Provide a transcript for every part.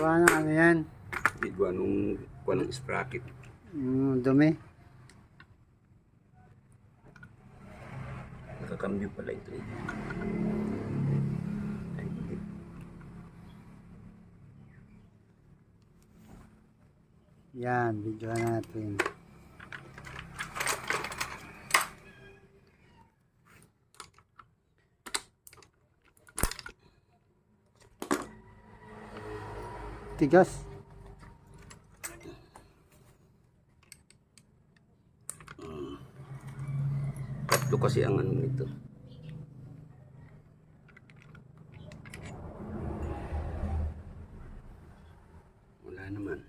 Gawa ng ano yan. Hindi gawa nung kuha ng sprocket. Mm, dumi. Nakakambyo pala ito eh. Yan, video natin. Tigas. Tatlo kasi ang ano nito. Wala naman.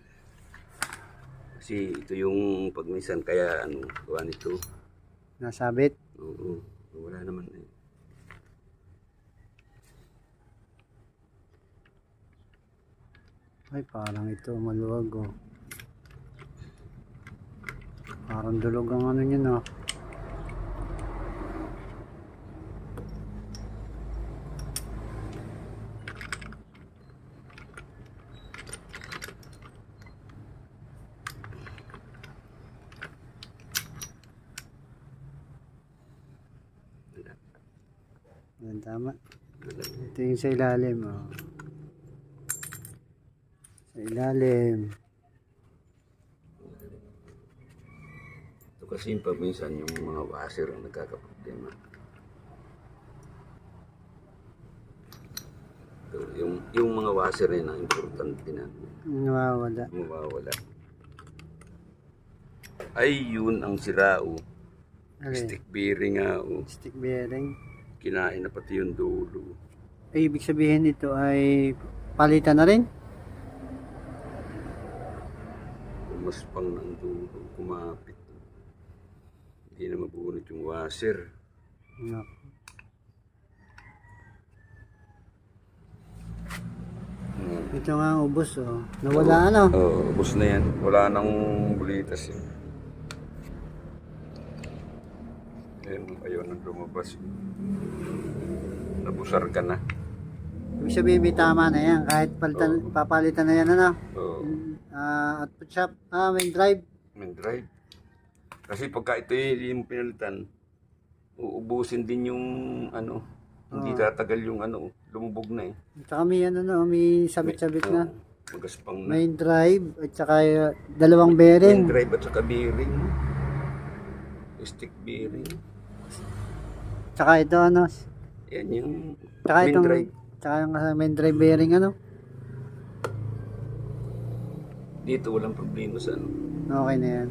Kasi ito yung pagminsan kaya ano, gawa nito. Nasabit. Oo, wala naman eh. Ay, parang ito, maluwag oh. Parang dulog ang ano no. Wala. Yan, tama. Ito yung sa ilalim oh. Sa ilalim. Ito kasi yung pagminsan yung mga washer ang nagkakaproblema. Ito, yung, yung mga washer rin ang importante na Nawawala. mawawala. Ay, yun ang sirao. Alin? Stick bearing nga, oh. Stick bearing. Kinain na pati yung dulo. Ay, ibig sabihin nito ay palitan na rin? Umaspang ng dulo, kumapit. Hindi na mabunot yung washer. No. Hmm. Ito nga ang ubos oh. Nawala ano? Oo, oh, ubos na yan. Wala nang bulitas yun. Ayun, ayaw nang lumabas. Nabusar ka na. Ibig sabihin may tama na yan. Kahit palitan, Oo. papalitan na yan ano? Oo, Ah, output shop. Ah, main drive. may drive. Kasi pagka ito yung pinalitan, uubusin din yung ano, hindi Oo. tatagal yung ano, lumubog na eh. Tsaka may ano no, may sabit-sabit na. Oo, Magaspang na. Main drive at saka uh, dalawang Main bearing. drive at saka bearing. Stick bearing. Tsaka ito ano. Yan yung Tsaka main itong drive. tsaka yung uh, main drive bearing ano. Dito walang problema sa ano. Okay na yan.